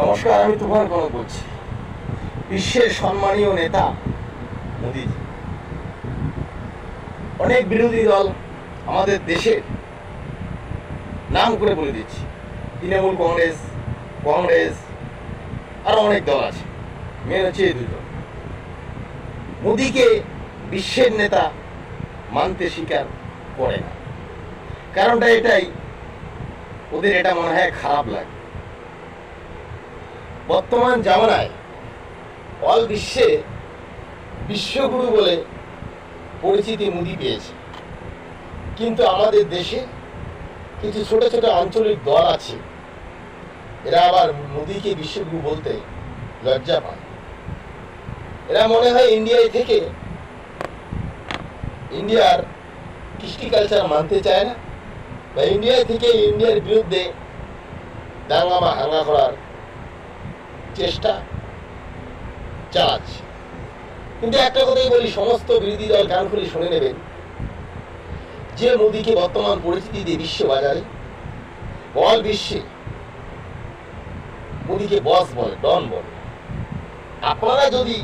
নমস্কার, আমি তুফান কনক বলছি। বিশ্বের সম্মানীয় নেতা মোদিজি অনেক বিরোধী দল আমাদের দেশের নাম করে বলে দিচ্ছি। তৃণমূল কংগ্রেস কংগ্রেস আরও অনেক দল আছে। মেন হচ্ছে এই দুজন মোদীকে বিশ্বের নেতা মানতে স্বীকার করে না। কারণটা এটাই। ওদের এটা মনে হয় খারাপ লাগে। বর্তমান জামানায় অল বিশ্বে বিশ্বগুরু বলে পরিচিতি মুদি পেয়েছে। কিন্তু আমাদের দেশে কিছু ছোট ছোট আঞ্চলিক দল আছে, এরা আবার মোদিকে বিশ্বগুরু বলতে লজ্জা পায়। এরা মনে হয় ইন্ডিয়ায় থেকে ইন্ডিয়ার কৃষ্টি কালচার মানতে চায় না, বা ইন্ডিয়ায় থেকে ইন্ডিয়ার বিরুদ্ধে দাঙ্গামা হাঙ্গা করার চেষ্টা চালাচ্ছে। কিন্তু একটা কথাই বলি, সমস্ত বিরোধী দল কান খুলে শুনে নেবেন, যে মোদীকে বর্তমান পরিস্থিতি দিয়ে বিশ্ব বাজারে, বল বিশ্বে, মোদীকে বস বলে, ডন বলে। আপনারা যদি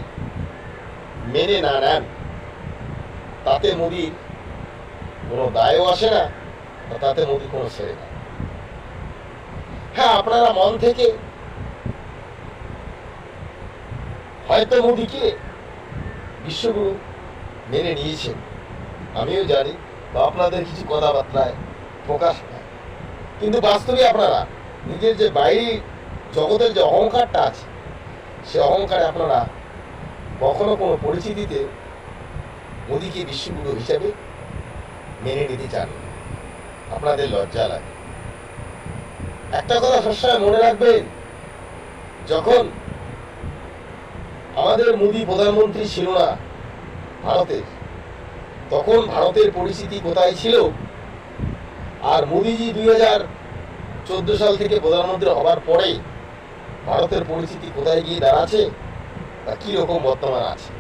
মেনে না নেন, তাতে মোদীর কোনো দায়ও আসে না, তাতে মোদী কোনো ছেড়ে না। হ্যাঁ আপনারা মন থেকে হয়তো মোদীকে বিশ্বগুরু মেনে নিয়েছেন। আমিও জানি বা আপনাদের কিছু কথাবার্তায় প্রকাশ পায় কিন্তু বাস্তবে আপনারা নিজের যে বাইরে জগতের যে অহংকারটা আছে, সে অহংকারে আপনারা কখনো কোনো পরিস্থিতিতে মোদীকে বিশ্বগুরু হিসাবে মেনে নিতে চান আপনাদের লজ্জা লাগে। একটা কথা সবসময় মনে রাখবেন, যখন আমাদের মোদী প্রধানমন্ত্রী ছিল না ভারতের। তখন ভারতের পরিস্থিতি কোথায় ছিল? আর মোদিজি দুই হাজার চোদ্দ সাল থেকে প্রধানমন্ত্রী হবার পরে ভারতের পরিস্থিতি কোথায় গিয়ে দাঁড়াচ্ছে বা কি রকম বর্তমান আছে?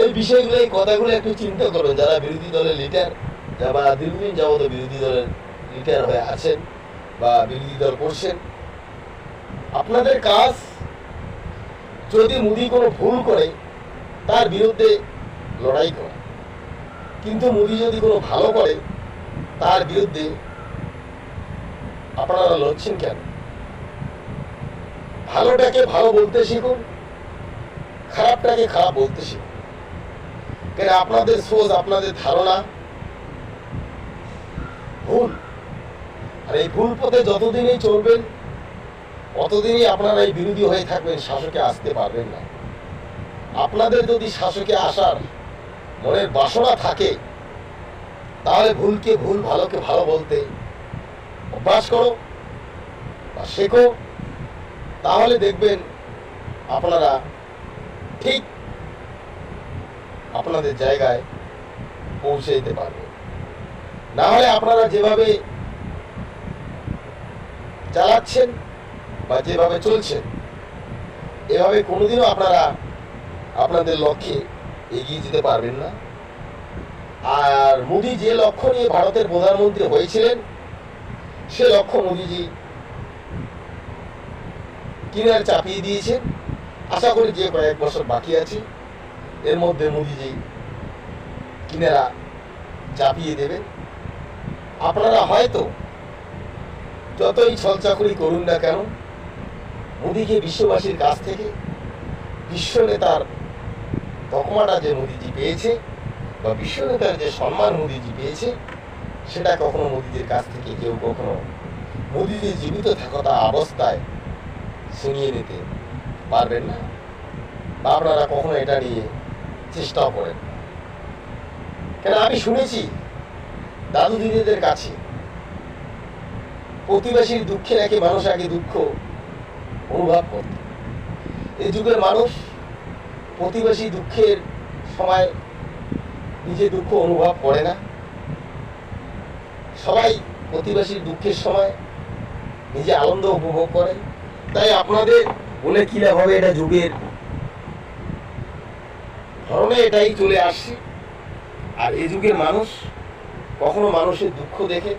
এই বিষয়গুলো, এই কথাগুলো একটু চিন্তা করুন। যারা বিরোধী দলের লিডার যারা দীর্ঘদিন যাবত বিরোধী দলের লিডার হয়ে আছেন বা বিরোধী দল করছেন, আপনাদের কাজ যদি মোদি কোনো ভুল করে, তার বিরুদ্ধে লড়াই করা। কিন্তু মোদি যদি কোনো ভালো করে, তার বিরুদ্ধে আপনারা লড়ছেন কেন? ভালোটাকে ভালো বলতে শিখুন, খারাপটাকে খারাপ বলতে শিখুন। কেন আপনাদের সোচ আপনাদের ধারণা ভুল। আর এই ভুল পথে যতদিনই চলবেন অতদিনই আপনারা এই বিরোধী হয়ে থাকবেন, শাসকে আসতে পারবেন না। আপনাদের যদি শাসকে আসার মনের বাসনা থাকে, তাহলে ভুলকে ভুল, ভালোকে ভালো বলতে অভ্যাস করো বা শেখো। তাহলে দেখবেন আপনারা ঠিক আপনাদের জায়গায় পৌঁছে যেতে পারবেন। না হলে আপনারা যেভাবে চালাচ্ছেন বা যেভাবে চলছেন এভাবে কোনোদিনও আপনারা আপনাদের লক্ষ্যে এগিয়ে যেতে পারবেন না। আর মোদি যে লক্ষ্য নিয়ে ভারতের প্রধানমন্ত্রী হয়েছিলেন, সে লক্ষ্য মোদিজি কিনার চাপিয়ে দিয়েছেন। আশা করি যে কয়েক বছর বাকি আছে, এর মধ্যে মোদিজি কিনারা চাপিয়ে দেবেন। আপনারা হয়তো যতই ছলচাকুরি করুন না কেন মোদিকে বিশ্ববাসীর কাছ থেকে, বিশ্ব নেতার তকমাটা যে মোদিজি পেয়েছে বা বিশ্ব নেতার যে সম্মান মোদিজি পেয়েছে, সেটা কখনো মোদিজির কাছ থেকে কেউ কখনো মোদিজি জীবিত থাকতা অবস্থায় ছিনিয়ে নিতে পারবেন না বা আপনারা কখনো এটা নিয়ে চেষ্টাও করেন। কেন আমি শুনেছি, দাদু দিদিদের কাছে প্রতিবেশীর দুঃখে নাকি মানুষ আগে দুঃখ অনুভব করত এই যুগের মানুষ প্রতিবেশী দুঃখের সময় নিজে দুঃখ অনুভব করে না। সবাই প্রতিবেশীর দুঃখের সময় নিজে আনন্দ উপভোগ করে। তাই আপনাদের বলে কি লাভ হবে? এটা যুগের ধরনে এটাই চলে আসছে। আর এই যুগের মানুষ কখনো মানুষের দুঃখ দেখে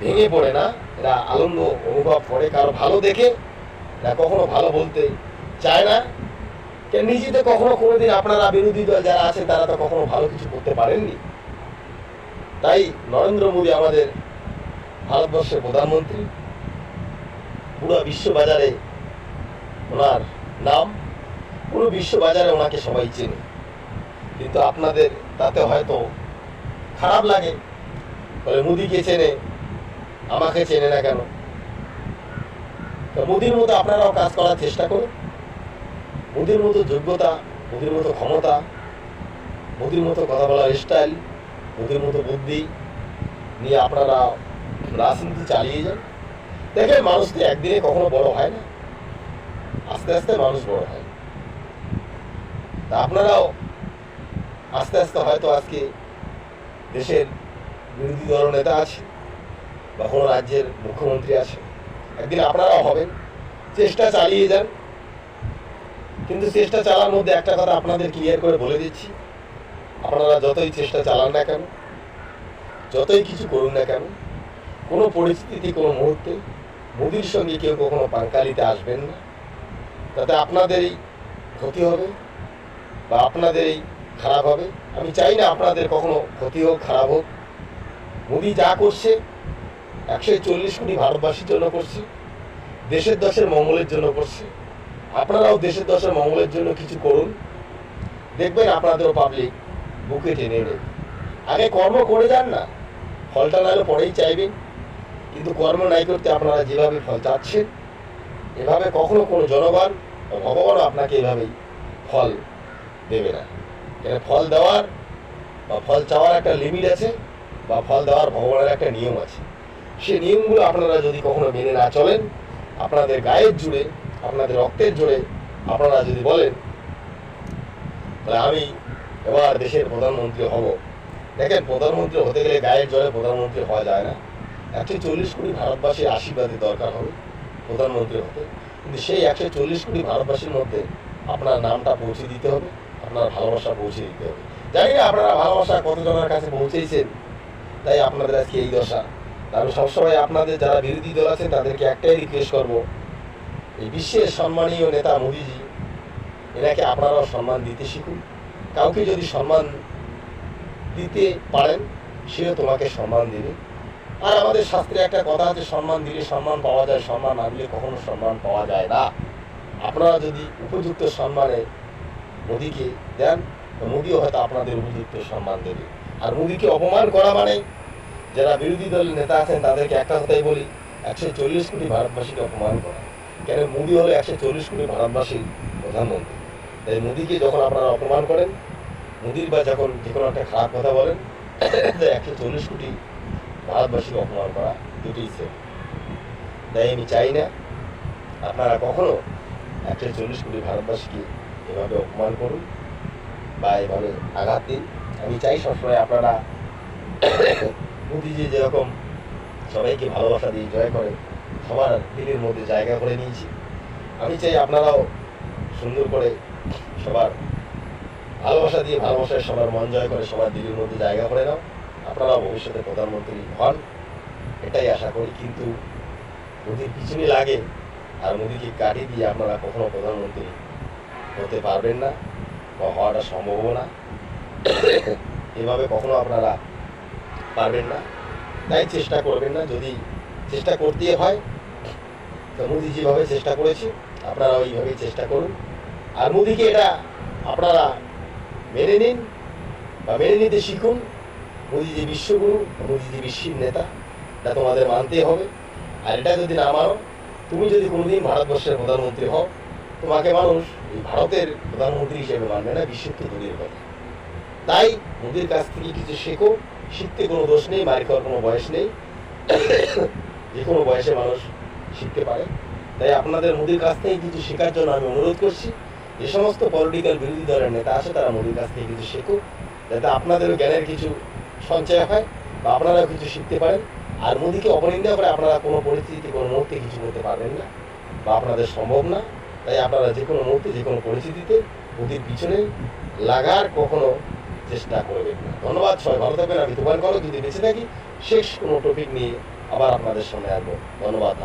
ভেঙে পড়ে না। এরা আনন্দ অনুভব করে। কারও ভালো দেখে না, কখনো ভালো বলতে চায় না। নিজেদের কখনো কোনোদিন আপনারা বিরোধী দল যারা আছেন, তারা তো কখনো ভালো কিছু করতে পারেননি। তাই নরেন্দ্র মোদী আমাদের ভারতবর্ষের প্রধানমন্ত্রী। পুরো বিশ্ব বাজারে ওনার নাম, পুরো বিশ্ব বাজারে ওনাকে সবাই চেনে। কিন্তু আপনাদের তাতে হয়তো খারাপ লাগে। বলে মোদিকে চেনে, আমাকে চেনে না কেন? মোদির মতো আপনারাও কাজ করার চেষ্টা করুন। মোদির মতো যোগ্যতা, মোদির মতো ক্ষমতা, মোদির মতো কথা বলার স্টাইল মোদির মতো বুদ্ধি নিয়ে আপনারা রাজনীতি চালিয়ে যান। দেখেন, মানুষ তো একদিনে কখনো বড় হয় না। আস্তে আস্তে মানুষ বড় হয়। তা আপনারাও আস্তে আস্তে হয়তো আজকে দেশের বিরোধী দল নেতা আছে বা কোনো রাজ্যের মুখ্যমন্ত্রী আছে একদিন আপনারাও হবেন। চেষ্টা চালিয়ে যান। কিন্তু চেষ্টা চালার মধ্যে একটা কথা আপনাদের ক্লিয়ার করে বলে দিচ্ছি। আপনারা যতই চেষ্টা চালান না কেন, যতই কিছু করুন না কেন, কোনো পরিস্থিতি, কোনো মুহূর্তে মোদির সঙ্গে কেউ কখনো পাঙ্কালিতে আসবেন না। তাতে আপনাদেরই ক্ষতি হবে বা আপনাদেরই খারাপ হবে। আমি চাই না আপনাদের কখনো ক্ষতি হোক, খারাপ হোক। মোদি যা করছে একশো চল্লিশ কোটি ভারতবাসীর জন্য করছে, দেশের দশের মঙ্গলের জন্য করছে। আপনারাও দেশের দশের মঙ্গলের জন্য কিছু করুন। দেখবেন আপনাদেরও পাবলিক বুকে টেনে নেবে। আগে কর্ম করে যান না, ফলটা নাহলে পরেই চাইবেন। কিন্তু কর্ম নাই করতে আপনারা যেভাবে ফল চাচ্ছেন, এভাবে কখনো কোনো জনগণ বা ভগবানও আপনাকে এভাবেই ফল দেবে না। এখানে ফল দেওয়ার বা ফল চাওয়ার একটা লিমিট আছে বা ফল দেওয়ার ভগবানের একটা নিয়ম আছে। সেই নিয়মগুলো আপনারা যদি কখনো মেনে না চলেন, আপনাদের গায়ের জুড়ে, আপনাদের রক্তের জুড়ে আপনারা যদি বলেন, তাহলে আমি এবার দেশের প্রধানমন্ত্রী হব। দেখেন, প্রধানমন্ত্রী হতে গেলে গায়ের জোরে প্রধানমন্ত্রী হওয়া যায় না। একশো চল্লিশ কোটি ভারতবাসীর আশীর্বাদের দরকার হবে প্রধানমন্ত্রী হতে। কিন্তু সেই একশো চল্লিশ কোটি ভারতবাসীর মধ্যে আপনার নামটা পৌঁছে দিতে হবে, আপনার ভালোবাসা পৌঁছে দিতে হবে। জানি না আপনারা ভালোবাসা কতজনের কাছে পৌঁছেছেন তাই আপনাদের আজকে এই দশা। আমি সবসময় আপনাদের যারা বিরোধী দল আছেন, তাদেরকে একটাই রিকোয়েস্ট করব। এই বিশ্বের সম্মানীয় নেতা মোদিজি, এনাকে আপনারাও সম্মান দিতে শিখুন। কাউকে যদি সম্মান দিতে পারেন, সেও তোমাকে সম্মান দেবে। আর আমাদের শাস্ত্রে একটা কথা আছে, সম্মান দিলে সম্মান পাওয়া যায়, সম্মান না দিলে কখনো সম্মান পাওয়া যায় না। আপনারা যদি উপযুক্ত সম্মানে মোদিকে দেন মোদিও হয়তো আপনাদের উপযুক্ত সম্মান দেবে। আর মোদিকে অপমান করা মানে যারা বিরোধী দলের নেতা আছেন, তাদেরকে একটা কথাই বলি, একশো চল্লিশ কোটি ভারতবাসীকে অপমান করা। কেন মোদি হলো একশো চল্লিশ কোটি ভারতবাসীর প্রধানমন্ত্রী? তাই মোদিকে যখন আপনারা অপমান করেন, মোদির বা যখন যে কোনো একটা খারাপ কথা বলেন একশো চল্লিশ কোটি ভারতবাসীকে অপমান করা দুটি সেম। তাই আমি চাই না আপনারা কখনো একশো চল্লিশ কোটি ভারতবাসীকে এভাবে অপমান করুন বা এভাবে আঘাত দিন। আমি চাই সবসময় আপনারা মোদিজি যেরকম সবাইকে ভালোবাসা দিয়ে জয় করে, সবার দিলের মধ্যে জায়গা করে নিয়েছি। আমি চাই আপনারাও সুন্দর করে সবার ভালোবাসা দিয়ে ভালোবাসায় সবার মন জয় করে সবার দিলের মধ্যে জায়গা করে নাও। আপনারাও ভবিষ্যতে প্রধানমন্ত্রী হন, এটাই আশা করি। কিন্তু মোদির পিছনে লাগে আর মোদিকে কাটিয়ে দিয়ে আপনারা কখনো প্রধানমন্ত্রী হতে পারবেন না বা হওয়াটা সম্ভবও না। এভাবে কখনো আপনারা পারবেন না। তাই চেষ্টা করবেন না। যদি চেষ্টা করতে হয়, তো মোদি যেভাবে চেষ্টা করেছে আপনারা ওইভাবেই চেষ্টা করুন। আর মোদিকে এটা আপনারা মেনে নিন বা মেনে নিতে শিখুন। মোদি যে বিশ্বগুরু, মোদি যে বিশ্বের নেতা, এটা তোমাদের মানতে হবে। আর এটা যদি না মানো, তুমি যদি কোনোদিন ভারতবর্ষের প্রধানমন্ত্রী হও, তোমাকে মানুষ এই ভারতের প্রধানমন্ত্রী হিসেবে মানবে না, বিশ্বের তো দূরের কথা। তাই মোদির কাছ থেকে কিছু শেখো। শিখতে কোনো দোষ নেই মারি খাওয়ার কোনো বয়স নেই। যে কোনো বয়সে মানুষ শিখতে পারে। তাই আপনাদের মোদির কাছ থেকে কিছু শেখার জন্য আমি অনুরোধ করছি, যে সমস্ত পলিটিক্যাল বিরোধী দলের নেতা আছে, তারা মোদির কাছ থেকে কিছু শেখো যাতে আপনাদেরও জ্ঞানের কিছু সঞ্চয় হয় বা আপনারাও কিছু শিখতে পারেন। আর মোদিকে অপনিন্দা করে আপনারা কোনো পরিস্থিতিতে, কোনো মুহূর্তে কিছু করতে পারবেন না বা আপনাদের সম্ভব না। তাই আপনারা যে কোনো মুহূর্তে, যে কোনো পরিস্থিতিতে মোদির পিছনে লাগার কখনো চেষ্টা করবেন ধন্যবাদ, সবাই ভালো থাকবেন। আমি তোমার করো যদি বেঁচে থাকি। শেষ কোনো টপিক নিয়ে আবার আপনাদের সামনে আসব। ধন্যবাদ।